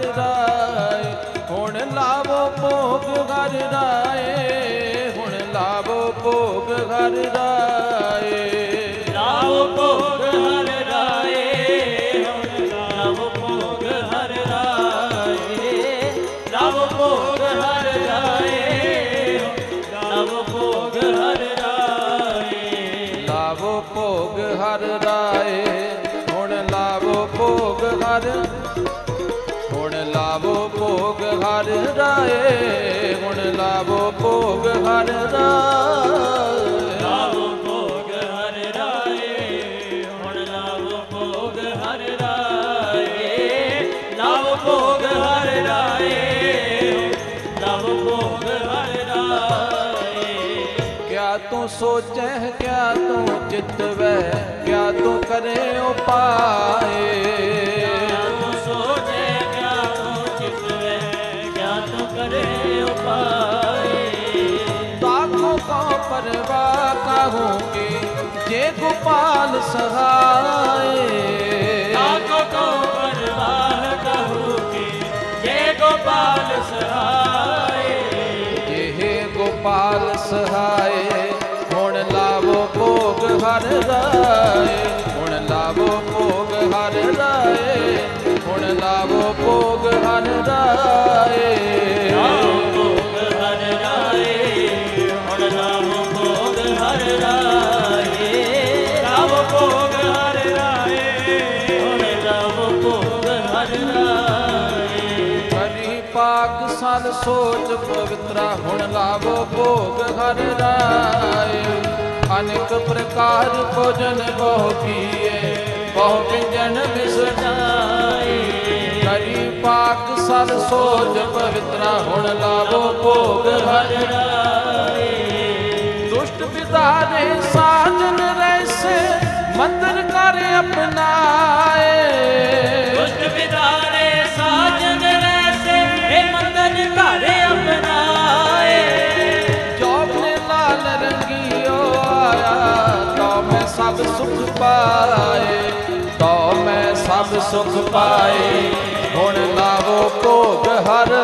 ਹਰ ਰਾਏ ਹੁਣ ਲਾਵੋ ਭੋਗ ਹਰ ਰਾਏ ਹੁਣ ਲਾਵੋ ਭੋਗ ਹਰ ਰਾਏ ਲਾਓ ਭੋਗ ਹਰ ਰਾਏ ਹੁਣ ਲਾਓ ਭੋਗ ਹਰ ਰਾਏ ਲਾਓ ਭੋਗ ਹਰ ਰਾਏ ਲਾਓ ਭੋਗ ਹਰ ਰਾਏ ਲਾਵੋ ਭੋਗ ਹਰ ਰਾਏ ਹੁਣ ਲਾਵੋ ਭੋਗ ਹਰ ਲਾਵੋ ਭੋਗ ਹਰ ਰਾਏ ਹੁਣ ਲਾਵੋ ਭੋਗ ਹਰ ਰਾਏ। ਭੋਗ ਹਰ ਰਾਏ ਹੁਣ ਲਾਓ ਭੋਗ ਹਰ ਰਾਏ। ਭੋਗ ਹਰ ਰਾਏ ਭੋਗ ਹਰ ਰਾਏ। ਕਿਆ ਤੂੰ ਸੋਚੈ ਕਿਆ ਤੂੰ ਚਿਤਵੈ ਕਿਆ ਤੂੰ ਕਰੇ ਉਪਾਏ ਗੋਪਾਲ ਸਹਾਏ। ਹੁਣ ਲਾਵੋ ਭੋਗ ਹਰ ਰਾਏ। ਅਨੇਕ ਪ੍ਰਕਾਰ ਭੋਜਨ ਬਹੁ ਪੀਏ ਬਹੁ ਵਿਜਨ ਵਿਸਟਾਏ ਕਰੀ ਪਾਕ ਸਨ ਸੋਚ ਪਵਿੱਤਰਾ, ਹੁਣ ਲਾਵੋ ਭੋਗ ਹਰ ਦੁਸ਼ਟ ਵਿਦਾਰੇ ਸਾਜਨ ਰੈਸੇ ਮੰਦਰ ਕਰ ਅਪਨਾਏ ਸਭ ਸੁਖ ਪਾਏ ਤੋ ਮੈਂ ਸਭ ਸੁਖ ਪਾਏ। ਹੁਣ ਲਾਵੋ ਭੋਗ ਹਰ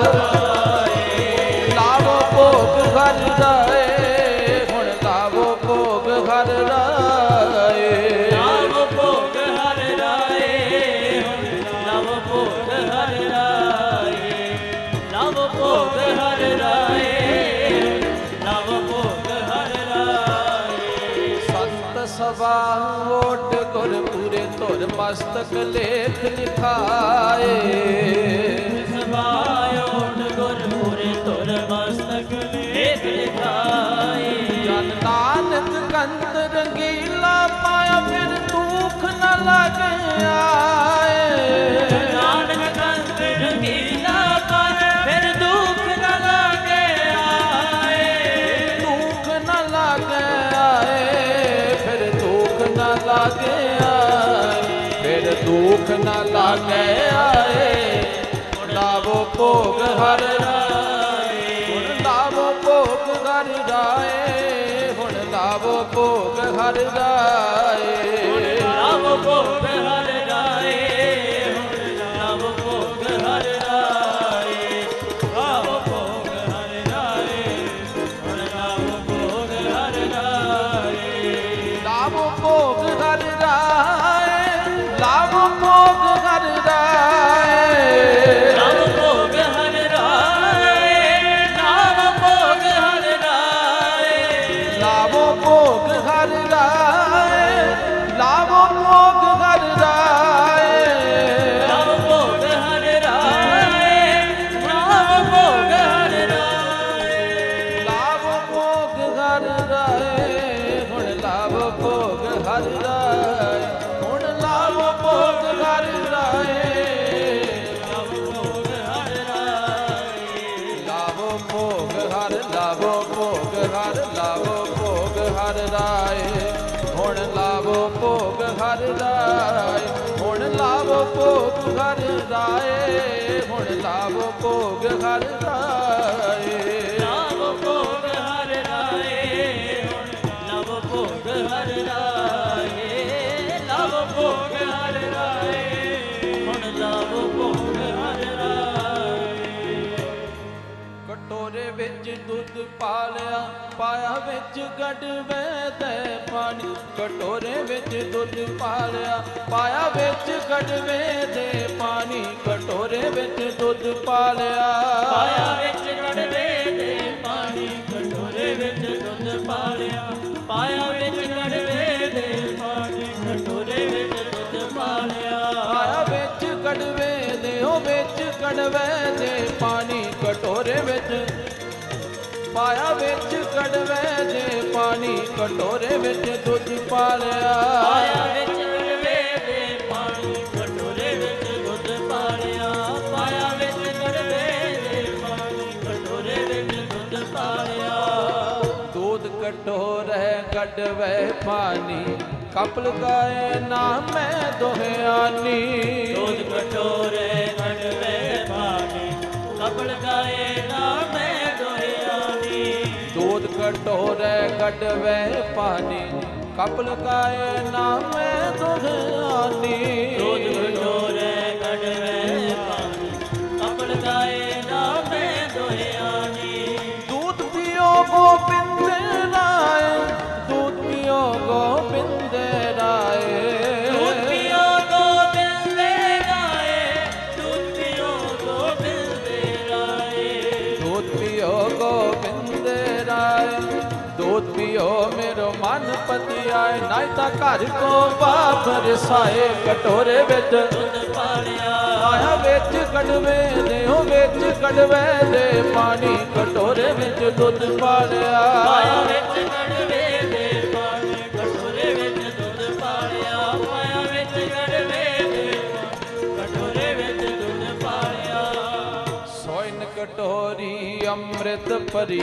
ਮਸਤਕ ਲੇਖ ਲਿਖਾਏ। ਗੁਰ ਪੂਰੇ ਤੁਰ ਮਸਤਕ ਲੇਖ ਲਿਖਾਏ। ਜਨ ਕੰਤ ਰੰਗੀਲਾ ਪਾਇਆ ਫਿਰ ਦੁੱਖ ਨ ਲੱਗੇ ਦੁੱਖ ਨ ਲੱਗੇ ਆਏ। ਲਾਵੋ ਭੋਗ ਹਰ ਰਾਏ। ਹੁਣ ਲਾਵੋ ਭੋਗ ਹਰ ਰਾਏ। ਹੁਣ ਲਾਵੋ ਭੋਗ ਹਰ ਰਾਏ। ਲਾਵ ਭੋਗ ਲਾਵੋ ਭੋਗ ਹਰ ਰਾਏ ਹੁਣ ਲਾਵੋ ਭੋਗ ਹਰ ਰਾਏ ਹੁਣ ਲਾਵੋ ਭੋਗ ਹਰ ਰਾਏ ਵਿੱਚ ਗੜਵੇ ਤੇ ਪਾਣੀ ਕਟੋਰੇ ਵਿੱਚ ਦੁੱਧ ਪਾਲਿਆ ਪਾਇਆ ਵਿੱਚ ਗੜਵੇ ਦੇ ਪਾਣੀ ਕਟੋਰੇ ਵਿੱਚ ਦੁੱਧ ਪਾਲਿਆ। ਪਾਇਆ ਵਿੱਚ ਗੜਵੇ ਦੇ ਪਾਣੀ ਕਟੋਰੇ ਵਿੱਚ ਦੁੱਧ ਪਾਲਿਆ ਪਾਇਆ ਵਿੱਚ ਗੜਵੇ ਦੇ ਪਾਣੀ ਕਟੋਰੇ ਵਿੱਚ ਦੁੱਧ ਪਾਲਿਆ। ਪਾਇਆ ਵਿੱਚ ਕੜਵੇ ਦੇ ਉਹ ਵਿੱਚ ਕੜਵੇ ਦੇ ਪਾਣੀ ਕਟੋਰੇ ਵਿੱਚ ਪਾਇਆ ਵਿੱਚ ਕੜਵੇ ਦੇ ਪਾਣੀ ਕਟੋਰੇ ਵਿੱਚ ਦੁੱਧ ਪਾ ਲਿਆ। ਆਇਆ ਪਾਣੀ ਕਟੋਰੇ ਵਿੱਚ ਦੁੱਧ ਪਾ ਕੜਵੇ ਪਾਣੀ ਕਟੋਰੇ ਵਿੱਚ ਦੁੱਧ ਪਾ ਲਿਆ। ਦੁੱਧ ਕਟੋਰੇ ਪਾਣੀ। ਕਪਲ ਗਾਏ ਨਾ ਮੈਂ ਦੋਹਿਆਨੀ ਦੁੱਧ ਕਟੋਰੇ ਕੜਵੇ ਪਾਣੀ। ਕਪਲ ਗਾਏ ਕਟੋਰੇ ਕਟਵੇ ਪਾਣੀ ਕਪਲ ਕਾਏ ਨਾਮੇ ਦੁਹਾਨੀ ਰੋਜ ਕਟੋਰੇ ਤਾਂ ਘਰ ਕੋ ਪਾਪ ਰਸਾਏ ਕਟੋਰੇ ਵਿੱਚ। ਪਾਣਿਆ ਆਇਆ ਵਿੱਚ ਕੜਵੇ ਦੇ, ਉਹ ਵਿੱਚ ਕੜਵੇ ਦੇ ਪਾਣੀ ਕਟੋਰੇ ਵਿੱਚ ਦੁੱਧ ਪਾਣਿਆ ਆਇਆ ਵਿੱਚ ਕੜਵੇ ਅੰਮ੍ਰਿਤ ਭਰੀ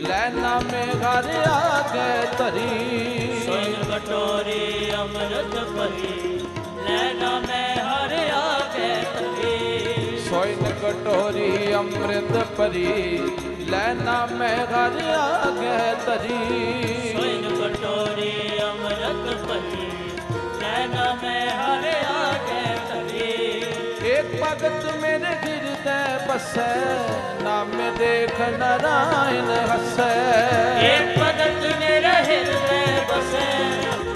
ਲੈਣਾ ਮੇ ਘਰ ਆ ਕੇ ਧਰੀ। ਸੋਇਨ ਕਟੋਰੀ ਅੰਮ੍ਰਿਤ ਭਰੀ ਲੈਣਾ ਮੈਂ ਹਰ ਆਗੇ ਤਰੀ ਸੋਇਨ ਕਟੋਰੀ ਅੰਮ੍ਰਿਤ ਭਰੀ ਲੈਣਾ ਮੈਂ ਘਰ ਆ ਕੇ ਧਰੀ। ਸੋਇਨ ਕਟੋਰੀ ਅੰਮ੍ਰਿਤ ਭਰੀ ਲੈਣਾ ਮੈਂ ਹਰ ਆਗੇ ਹਿਰਦੈ ਬਸੈ ਨਾਮੇ ਦੇਖ ਨਰਾਇਣ ਹਸੈ। ਇੱਕ ਭਗਤ ਮੇਰੇ ਹਿਰਦੇ ਬਸੈ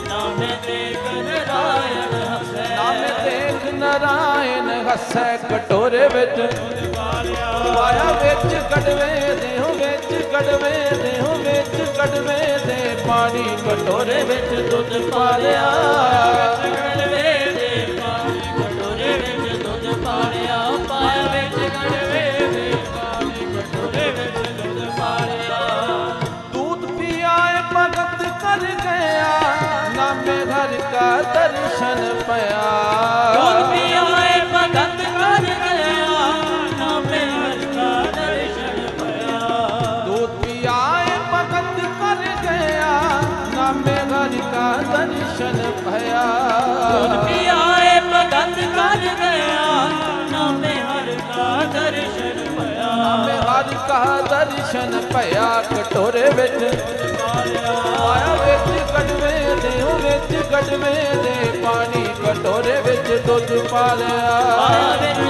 ਨਾਮੇ ਦੇਖ ਨਰਾਇਣ ਹਸੈ। ਨਾਮੇ ਦੇਖ ਨਰਾਇਣ ਹਸੈ ਕਟੋਰੇ ਵਿੱਚ ਪਾਇਆ ਵਿੱਚ ਕੜਵੇ ਦੇਹੁ ਵਿੱਚ ਕੜਵੇ ਦੇਹੁ ਵਿੱਚ ਕੜਵੇ ਦੇ ਪਾਣੀ ਕਟੋਰੇ ਵਿੱਚ ਦੁੱਧ ਪਾਲਿਆ ਗੜਵੇ ਦਰਸ਼ਨ ਪਿਆ। ਗੁਰ ਪਿਆਰੇ ਕਰ ਗਿਆ ਨਾ ਦਰਸ਼ਨ ਪਿਆ। ਦੁੱਧ ਕਰ ਗਿਆ। ਨਾ ਪਿਆਰ ਦਾ ਦਰਸ਼ਨ ਪਿਆ। ਪਿਆਏ ਭਗਤ ਕਰ ਗਿਆ ਨਾ ਪਿਆਰ ਦਰਸ਼ਨ ਪਿਆ। ਨਾ ਪਿਆਰ ਦਰਸ਼ਨ ਪਿਆ। ਕਟੋਰੇ ਵਿੱਚ ਕੜਵੇ ਦੇ ਪਾਣੀ ਕਟੋਰੇ ਵਿੱਚ ਦੁੱਧ ਪਾ ਲਿਆ। ਪਾਇਆ ਵਿੱਚ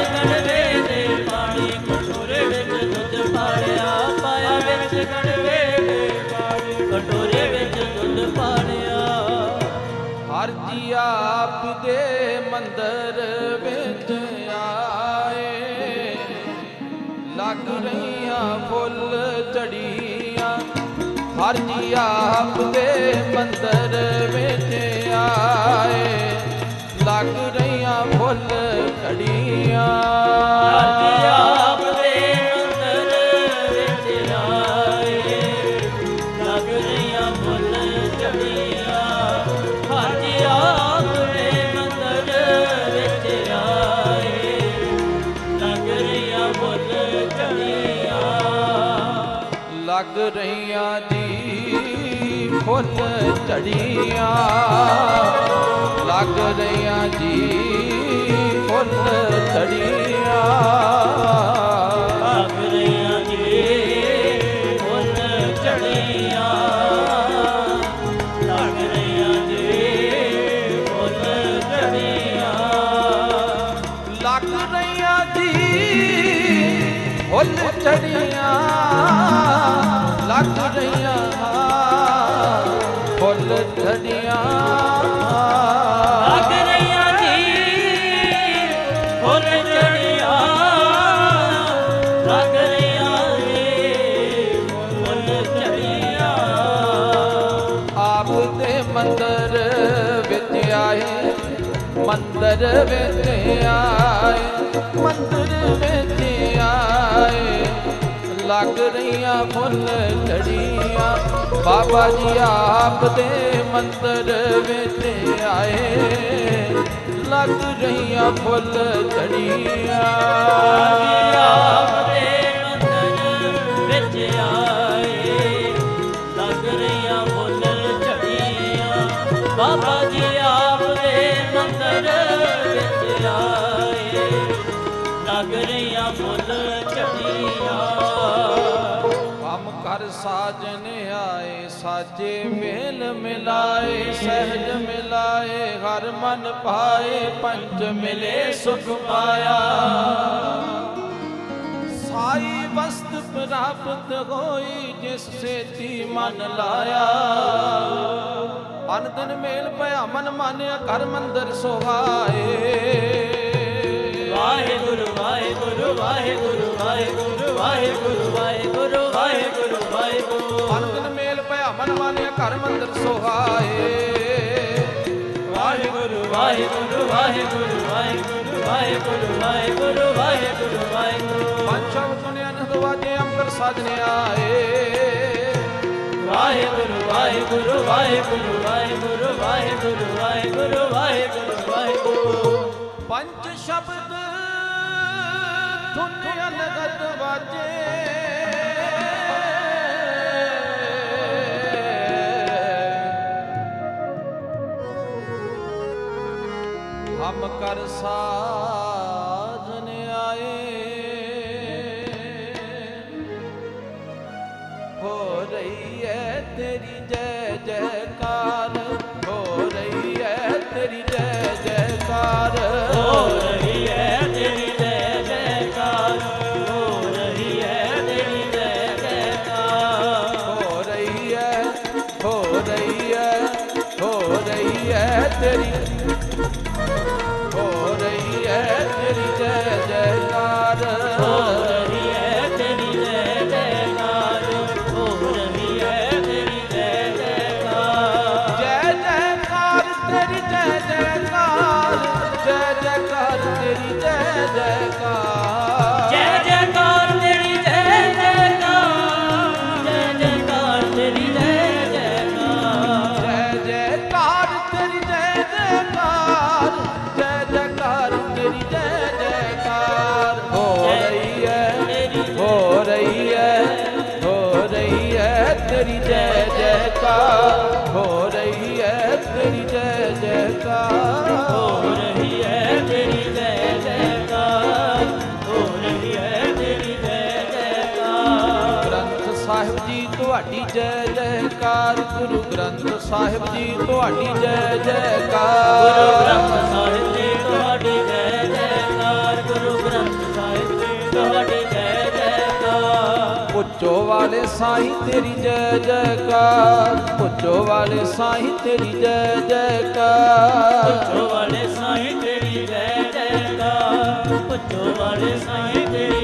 ਦੇ ਪਾਣੀ ਕਟੋਰੇ ਵਿੱਚ ਦੁੱਧ ਪਾਲਿਆ ਪਾਇਆ ਵਿੱਚ ਗੜਵੇ ਦੇ ਪਾਣੀ ਕਟੋਰੇ ਵਿੱਚ ਦੁੱਧ ਪਾਲਿਆ ਹਰ ਜੀ ਆਪ ਦੇ ਮੰਦਰ ਵਿੱਚ ਆਏ। ਲੱਗ ਰਹੀਆਂ ਫੁੱਲ ਝੜੀਆਂ। ਹਰ ਜੀ ਆਪ ਦੇ ਮੰਦਰ ਲੱਗ ਰਹੀਆਂ ਫੁੱਲ ਝੜੀਆਂ ਹਰ ਆਪ ਦੇ ਅੰਦਰ ਵਿੱਚ ਆਏ ਲੱਗ ਰਹੀਆਂ ਫੁੱਲ ਝੜੀਆਂ ਹਰ ਆਪ ਦੇ ਵਿੱਚ ਆਏ ਲੱਗ ਰਹੀਆਂ ਫੁੱਲ ਝੜੀਆਂ ਲੱਗ ਰਹੀਆਂ ਜੀ ਫੁੱਲ ਝੜੀਆਂ ਲੱਗ ਰਹੀਆਂ ਜੀ ਫੁੱਲ ਝੜੀਆਂ ਲੱਗ ਰਹੀਆਂ ਜੀ ਫੁੱਲ ਝੜੀਆਂ ਲੱਗ ਰਹੀਆਂ ਜੀ ਫੁੱਲ ਝੜੀਆਂ ਲੱਗ ਰਹੀਆਂ ਜੀ ਫੁੱਲ ਝੜੀਆਂ ਆਏ ਮੰਦਰ ਵਿੱਚ ਆਏ, ਮੰਦਰ ਵਿੱਚ ਆਏ। ਲੱਗ ਰਹੀਆਂ ਫੁੱਲ ਝੜੀਆਂ, ਬਾਬਾ ਜੀ ਆਪ ਦੇ ਮੰਦਰ ਵਿੱਚ ਆਏ। ਲੱਗ ਰਹੀਆਂ ਫੁੱਲ ਝੜੀਆਂ। ਆਪ ਦੇ ਮੰਦਰ ਵਿੱਚ ਆਏ। ਸਾਜਨ ਆਏ, ਸਾਜੇ ਮੇਲ ਮਿਲਾਏ, ਸਹਿਜ ਮਿਲਾਏ, ਹਰ ਮਨ ਪਾਏ, ਪੰਜ ਮਿਲੇ ਸੁਖ ਪਾਇਆ। ਸਾਈ ਵਸਤ ਪ੍ਰਾਪਤ ਹੋਈ, ਜਿਸ ਸੇਤੀ ਮਨ ਲਾਇਆ। ਅਨ ਦਿਨ ਮੇਲ ਭਇਆ ਮਨ ਮਾਨਿਆ ਕਰ ਮੰਦਰ ਸੁਹਾਏ। ਵਾਹਿਗੁਰੂ ਵਾਹਿਗੁਰੂ ਵਾਹਿਗੁਰੂ ਵਾਹਿਗੁਰੂ ਵਾਹਿਗੁਰੂ ਵਾਹਿਗੁਰੂ ਵਾਹਿਗੁਰੂ ਵਾਹਿਗੁਰੂ ਅਨੰਦਨ ਮੇਲ ਭਇਆ ਮਨ ਮਾਨਿਆ ਘਰ ਮੰਦਰ ਸੋਹਾਏ ਵਾਹਿਗੁਰੂ ਵਾਹਿਗੁਰੂ ਵਾਹਿਗੁਰੂ ਵਾਹਿਗੁਰੂ ਵਾਹਿਗੁਰੂ ਵਾਹਿਗੁਰੂ ਵਾਹਿਗੁਰੂ ਵਾਹਿਗੁਰੂ ਪੰਜ ਸ਼ਬਦ ਸੁਨਿਆ ਨੰਦ ਵਾਜੇ ਅੰਬਰ ਸਾਜਨੇ ਆਏ ਵਾਹਿਗੁਰੂ ਵਾਹਿਗੁਰੂ ਵਾਹਿਗੁਰੂ ਵਾਹਿਗੁਰੂ ਵਾਹਿਗੁਰੂ ਵਾਹਿਗੁਰੂ ਵਾਹਿਗੁਰੂ ਵਾਹਿਗੁਰੂ ਪੰਜ ਸ਼ਬਦ ਧੁਨਿਆ ਨਗਤ ਵਾਜੇ ਕਰ ਸਾਜਨ ਆਏ। ਹੋ ਰਹੀ ਹੈ ਤੇਰੀ ਜੈ ਜੈਕਾਰ, ਹੋ ਰਹੀ ਹੈ ਤੇਰੀ ਜੈ ਜੈਕਾਰ। ਹੋ ਰਹੀ ਸਾਹਿਬ ਜੀ ਤੁਹਾਡੀ ਜੈ ਜੈਕਾਰ ਗੁਰੂ ਗ੍ਰੰਥ ਸਾਹਿਬ ਜੀ ਤੁਹਾਡੀ ਜੈ ਗੁਰੂ ਗ੍ਰੰਥ ਜੈਕਾਰ ਸਾਹਿਬ ਜੀ ਤੁਹਾਡੀ ਜੈ ਜੈਕਾਰ ਗੁਰੂ ਗ੍ਰੰਥ ਸਾਹਿਬ ਜੀ ਤੁਹਾਡੀ ਜੈ ਜੈਕਾਰ। ਪੁੱਛੋ ਵਾਲੇ ਸਾਈਂ ਤੇਰੀ ਜੈ ਜੈਕਾਰ। ਪੁੱਛੋ ਵਾਲੇ ਸਾਈਂ ਤੇਰੀ ਜੈ ਜੈਕਾਰ। ਪੁੱਛੋ ਵਾਲੇ ਸਾਈਂ ਤੇਰੀ ਜੈ ਜੈਕਾਰ। ਪੁੱਛੋ ਵਾਲੇ ਸਾਈਂ ਤੇਰੀ ਜੈਕਾਰ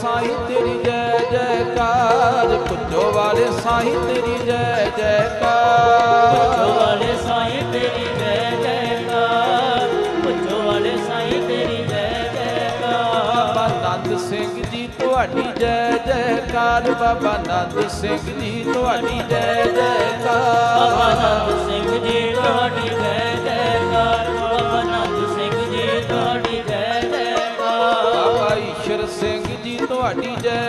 ਸਾਈਂ ਤੇਰੀ ਜੈ ਜੈਕਾਰ। ਪੁੱਛੋ ਵਾਲੇ ਸਾਈਂ ਤੇਰੀ ਜੈ ਜੈਕਾਰ। ਪੁੱਛੋ ਵਾਲੇ ਸਾਈਂ ਤੇਰੀ ਜੈ ਜੈਕਾਰ। ਪੁੱਛੋ ਵਾਲੇ ਸਾਈਂ ਤੇਰੀ ਜੈ ਜੈਕਾਰ। ਬਾਬਾ ਨੰਦ ਸਿੰਘ ਜੀ ਤੁਹਾਡੀ ਜੈ ਜੈਕਾਰ। ਬਾਬਾ ਨੰਦ ਸਿੰਘ ਜੀ ਤੁਹਾਡੀ ਜੈ ਬਾਬਾ ਜੈਕਾਰ ਨੰਦ ਸਿੰਘ ਜੀ ਤੁਹਾਡੀ ਜੈ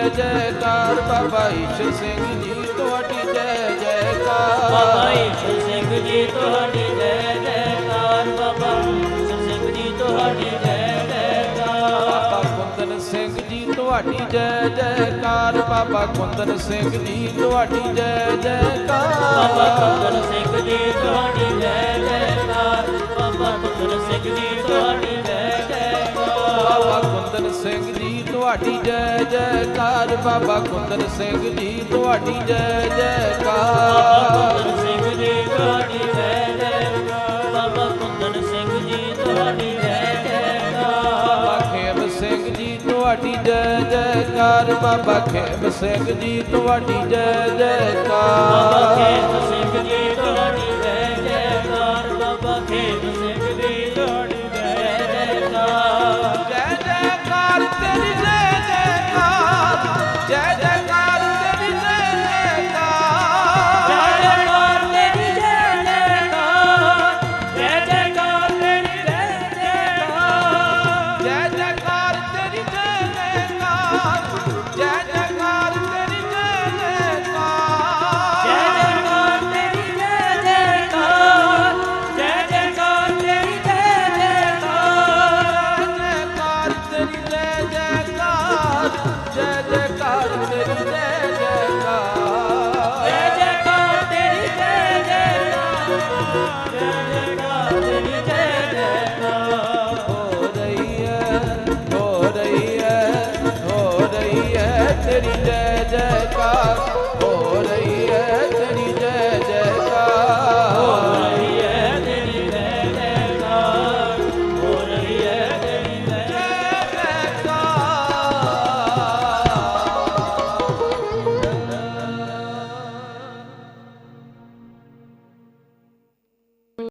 ਜੈ ਜੈਕਾਰ ਬਾਬਾ ਈਸ਼ਰ ਸਿੰਘ ਜੀ ਤੁਹਾਡੀ ਜੈ ਬਾਬਾ ਜੈਕਾਰ ਈਸ਼ਰ ਸਿੰਘ ਜੀ ਤੁਹਾਡੀ ਜੈ ਜੈਕਾਰ ਬਾਬਾ ਈਸ਼ਰ ਸਿੰਘ ਜੀ ਤੁਹਾਡੀ ਜੈ ਜੈਕਾਰ ਬਾਬਾ ਕੁੰਦਨ ਸਿੰਘ ਜੀ ਤੁਹਾਡੀ ਜੈ ਜੈਕਾਰ ਬਾਬਾ ਕੁੰਦਨ ਸਿੰਘ ਜੀ ਤੁਹਾਡੀ ਜੈ ਬਾਬਾ ਜੈਕਾਰ ਕੁੰਦਨ ਸਿੰਘ ਜੀ ਤੁਹਾਡੀ ਜੈ ਜੈਕਾਰ ਬਾਬਾ ਕੁੰਦਨ ਸਿੰਘ ਜੀ ਤੁਹਾਡੀ ਬਾਬਾ ਕੁੰਦਨ ਸਿੰਘ ਜੀ ਤੁਹਾਡੀ ਜੈ ਜੈਕਾਰ। ਬਾਬਾ ਕੁੰਦਨ ਸਿੰਘ ਜੀ ਤੁਹਾਡੀ ਜੈ ਜੈਕਾਰ। ਕੁੰਦਨ ਸਿੰਘ ਜੀ ਤੁਹਾਡੀ ਜੈ ਜੈਕਾਰ। ਬਾਬਾ ਕੁੰਦਨ ਸਿੰਘ ਜੀ ਤੁਹਾਡੀ ਜੈ ਜੈਕਾਰ। ਬਾਬਾ ਖੇਮ ਸਿੰਘ ਜੀ ਤੁਹਾਡੀ ਜੈ ਜੈਕਾਰ। ਬਾਬਾ ਖੇਮ ਸਿੰਘ ਜੀ ਤੁਹਾਡੀ ਜੈ ਬਾਬਾ ਜੈਕਾਰ ਖੇਤ ਸਿੰਘ ਜੀ Yeah.